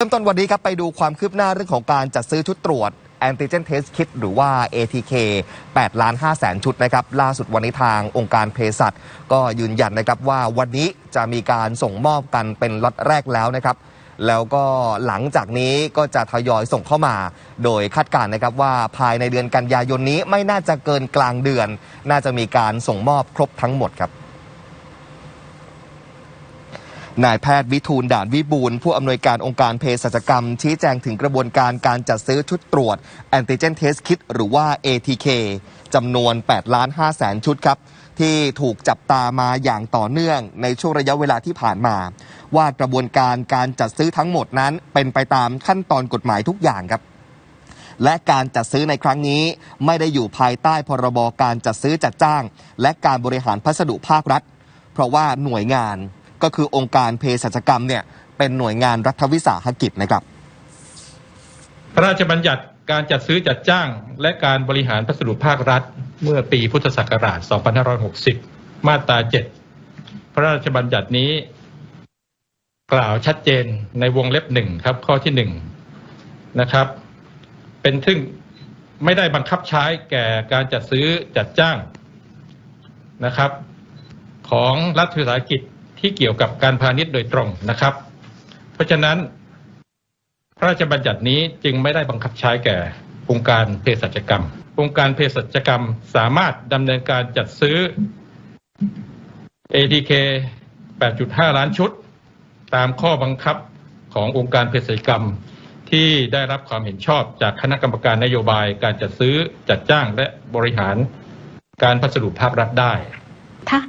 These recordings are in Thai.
เริ่มต้นวันนี้ครับไปดูความคืบหน้าเรื่องของการจัดซื้อชุดตรวจแอนติเจนเทสคิดหรือว่า ATK 8ล้าน5แสนชุดนะครับล่าสุดวันนี้ทางองค์การเภสัชก็ยืนยันนะครับว่าวันนี้จะมีการส่งมอบกันเป็นล็อตแรกแล้วนะครับ แล้วก็หลังจากนี้ก็จะทยอยส่งเข้ามา โดยคาดการณ์นะครับว่าภายในเดือนกันยายนนี้ไม่น่าจะเกินกลางเดือน น่าจะมีการส่งมอบครบทั้งหมดครับ นายแพทย์วิทูลด่านวิบูลผู้อำนวยการองค์การเภสัชกรรม ชี้แจงถึงกระบวนการการจัดซื้อชุดตรวจแอนติเจนเทสคิดหรือว่า ATK จำนวน8ล้าน5แสนชุดครับ ที่ถูกจับตามาอย่างต่อเนื่องในช่วงระยะเวลาที่ผ่านมา ว่ากระบวนการการจัดซื้อทั้งหมดนั้น เป็นไปตามขั้นตอนกฎหมายทุกอย่างครับและการจัดซื้อในครั้งนี้ ไม่ได้อยู่ภายใต้พรบการจัดซื้อจัดจ้าง และการบริหารพัสดุภาครัฐ เพราะว่าหน่วยงาน ก็คือองค์การเภสัชกรรมเนี่ยเป็นหน่วยงานรัฐวิสาหกิจนะครับ พระราชบัญญัติการจัดซื้อจัดจ้าง และการบริหารพัสดุภาครัฐ เมื่อปีพุทธศักราช 2560 มาตรา 7 พระราชบัญญัตินี้ กล่าวชัดเจนในวงเล็บหนึ่งครับ ข้อที่หนึ่งนะครับ เป็นซึ่งไม่ได้บังคับใช้แก่การจัดซื้อจัดจ้างนะครับ ของรัฐวิสาหกิจ ที่เกี่ยวกับการพาณิชย์โดยตรงนะครับ เพราะฉะนั้น พระราชบัญญัตินี้จึงไม่ได้บังคับใช้แก่องค์การเภสัชกรรม องค์การเภสัชกรรมสามารถดำเนินการจัดซื้อ ADK 8.5 ล้านชุด ตามข้อบังคับขององค์การเภสัชกรรมที่ได้รับความเห็นชอบจากคณะกรรมการนโยบายการจัดซื้อจัดจ้างและบริหารการพัสดุภาครัฐได้ค่ะ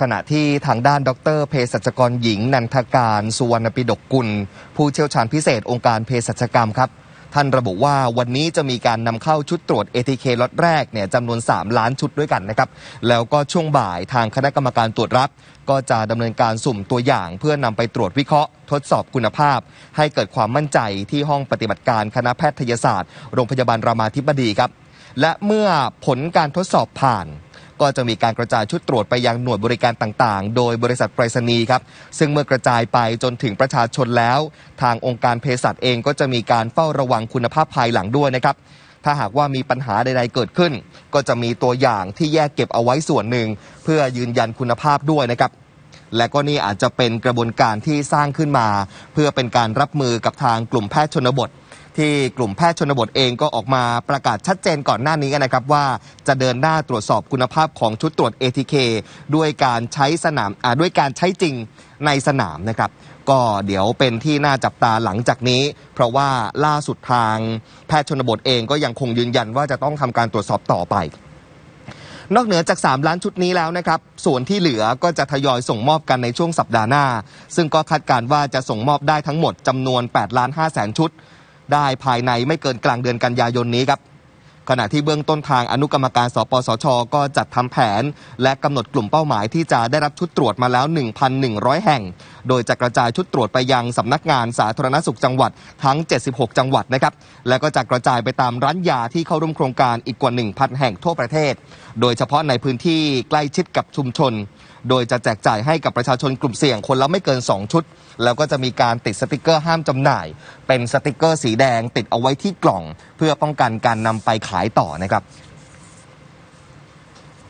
ขณะที่ทางด้านดรเภสัชกรหญิง นันทการสุวรรณปิดกกุล ผู้เชี่ยวชาญพิเศษองค์การเภสัชกรรมครับท่านระบุว่าวันนี้จะมีการนำเข้าชุดตรวจ ATK ล็อตแรกเนี่ยจำนวน 3 ล้านชุดด้วยกันนะครับ แล้วก็ช่วงบ่ายทางคณะกรรมการตรวจรับ ก็จะดำเนินการสุ่มตัวอย่าง เพื่อนำไปตรวจวิเคราะห์ทดสอบคุณภาพ ให้เกิดความมั่นใจที่ห้องปฏิบัติการคณะแพทยศาสตร์ โรงพยาบาลรามาธิบดีครับ และเมื่อผลการทดสอบผ่าน ก็จะมีการกระจายชุดตรวจไปยังหน่วยบริการต่างๆ โดยบริษัทไปรษณีย์ครับซึ่งเมื่อกระจายไปจนถึงประชาชนแล้ว ทางองค์การเภสัชเองก็จะมีการเฝ้าระวังคุณภาพภายหลังด้วยนะครับถ้าหากว่ามีปัญหาใด ๆ เกิดขึ้น ก็จะมีตัวอย่างที่แยกเก็บเอาไว้ส่วนหนึ่ง เพื่อยืนยันคุณภาพด้วยนะครับ และก็นี่อาจจะเป็นกระบวนการที่สร้างขึ้นมา เพื่อเป็นการรับมือกับทางกลุ่มแพทย์ชนบท ที่กลุ่มแพทย์ชนบทเองก็ออกมาประกาศชัดเจนก่อนหน้านี้นะครับว่าจะเดินหน้าตรวจสอบคุณภาพของชุดตรวจ ATK ด้วยการใช้สนามด้วยการใช้จริงในสนามนะครับก็เดี๋ยวเป็นที่น่าจับตาหลังจากนี้ เพราะว่าล่าสุดทางแพทย์ชนบทเองก็ยังคงยืนยันว่าจะต้องทำการตรวจสอบต่อไป นอกเหนือจาก 3 ล้านชุดนี้แล้วนะครับ ส่วนที่เหลือก็จะทยอยส่งมอบกันในช่วงสัปดาห์หน้า ซึ่งก็คาดการณ์ว่าจะส่งมอบได้ทั้งหมดจำนวน8ล้าน5แสนชุด ได้ภายในไม่เกินกลางเดือนกันยายนนี้ครับขณะที่เบื้องต้นทางอนุกรรมการ สปสช ก็จัดทำแผน และกำหนดกลุ่มเป้าหมายที่จะได้รับชุดตรวจมาแล้ว 1,100 แห่ง โดยจะกระจายชุดตรวจไปยังสำนักงานสาธารณสุขจังหวัดทั้ง 76 จังหวัดนะครับ แล้วก็จะกระจายไปตามร้านยาที่เข้าร่วมโครงการอีกกว่า 1,000 แห่งทั่วประเทศ โดยเฉพาะในพื้นที่ใกล้ชิดกับชุมชน โดยจะแจกจ่ายให้กับประชาชนกลุ่มเสี่ยงคนละไม่เกิน 2 ชุด แล้วก็จะมีการติดสติกเกอร์ห้ามจำหน่าย เป็นสติกเกอร์สีแดงติดเอาไว้ที่กล่อง เพื่อป้องกันการนำไปขายต่อนะครับ